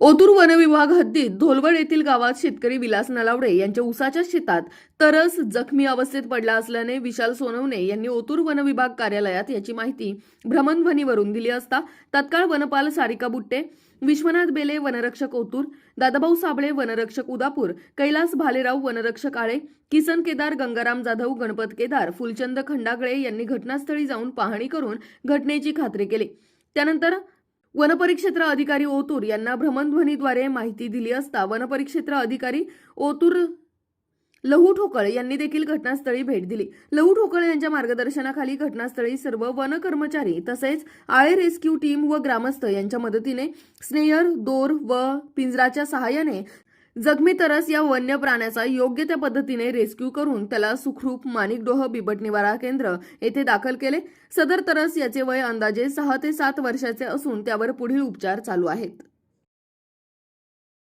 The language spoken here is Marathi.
ओतूर वनविभाग हद्दीत धोलवड येथील गावात शेतकरी विलास नलावडे यांच्या उसाच्या शेतात तरस जखमी अवस्थेत पडला असल्याने विशाल सोनवणे यांनी ओतूर वनविभाग कार्यालयात याची माहिती भ्रमणध्वनीवरून दिली असता तत्काळ वनपाल सारिका बुट्टे विश्वनाथ बेले वनरक्षक ओतूर दादाभाऊ साबळे वनरक्षक उदापूर कैलास भालेराव वनरक्षक आळे किसन केदार गंगाराम जाधव गणपत केदार फुलचंद खंडागळे यांनी घटनास्थळी जाऊन पाहणी करून घटनेची खात्री केली. त्यानंतर वनपरिक्षेत्र अधिकारी ओतूर यांना भ्रमणध्वनीद्वारे माहिती दिली असता वनपरिक्षेत्र अधिकारी ओतूर लहू ठोकळ यांनी देखील घटनास्थळी भेट दिली. लहू ठोकळ यांच्या मार्गदर्शनाखाली घटनास्थळी सर्व वन कर्मचारी तसेच आळे रेस्क्यू टीम व ग्रामस्थ यांच्या मदतीने स्नेयर दोर व पिंजराच्या सहाय्याने जखमी तरस या वन्य प्राण्याचा योग्य त्या पद्धतीने रेस्क्यू करून त्याला सुखरूप माणिकडोह बिबट निवारा केंद्र येथे दाखल केले. सदर तरस याचे वय अंदाजे सहा ते सात वर्षाचे असून त्यावर पुढील उपचार चालू आहेत.